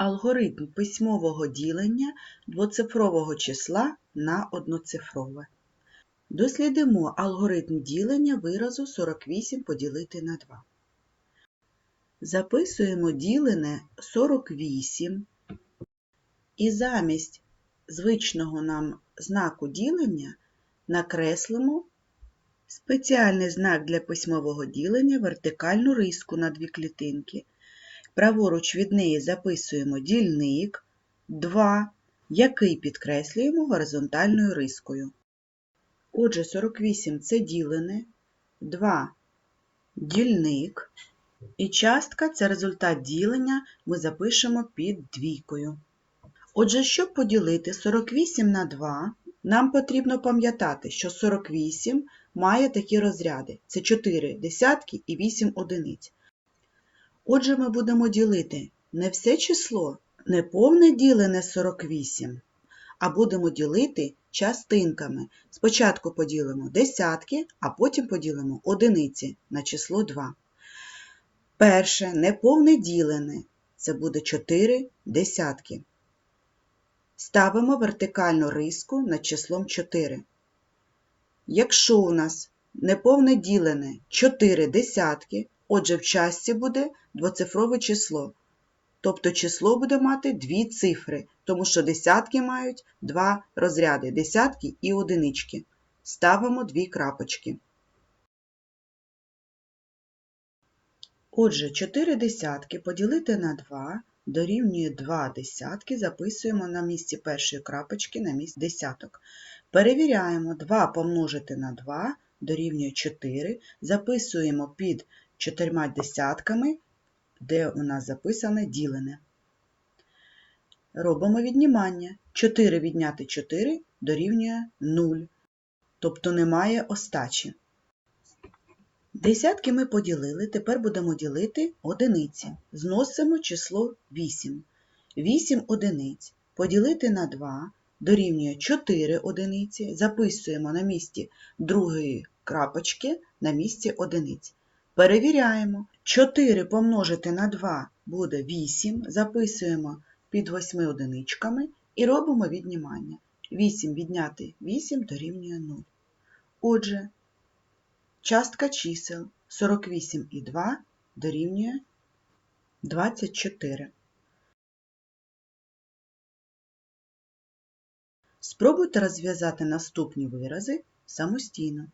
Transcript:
Алгоритм письмового ділення двоцифрового числа на одноцифрове. Дослідимо алгоритм ділення виразу 48 поділити на 2. Записуємо ділене 48 і замість звичного нам знаку ділення накреслимо спеціальний знак для письмового ділення вертикальну риску на дві клітинки. Праворуч від неї записуємо дільник 2, який підкреслюємо горизонтальною рискою. Отже, 48 це ділене, 2 дільник, і частка це результат ділення ми запишемо під двійкою. Отже, щоб поділити 48 на 2, нам потрібно пам'ятати, що 48 має такі розряди: це 4 десятки і 8 одиниць. Отже, ми будемо ділити не все число, не повне ділене 48, а будемо ділити частинками. Спочатку поділимо десятки, а потім поділимо одиниці на число 2. Перше неповне ділене це буде 4 десятки. Ставимо вертикальну риску над числом 4. Якщо у нас неповне ділене 4 десятки, отже в частці буде двоцифрове число. Тобто число буде мати дві цифри, тому що десятки мають два розряди десятки і одинички. Ставимо дві крапочки. Отже, 4 десятки поділити на 2 дорівнює 2 десятки, записуємо на місці першої крапочки на місці десяток. Перевіряємо 2 помножити на 2 дорівнює 4, записуємо під чотирма десятками, де у нас записане ділене. Робимо віднімання. 4 відняти 4 дорівнює 0, тобто немає остачі. Десятки ми поділили, тепер будемо ділити одиниці. Зносимо число 8. 8 одиниць. Поділити на 2 дорівнює 4 одиниці. Записуємо на місці другої крапочки на місці одиниць. Перевіряємо. 4 помножити на 2 буде 8. Записуємо під 8 одиничками і робимо віднімання. 8 відняти 8 дорівнює 0. Отже, частка чисел 48 і 2 дорівнює 24. Спробуйте розв'язати наступні вирази самостійно.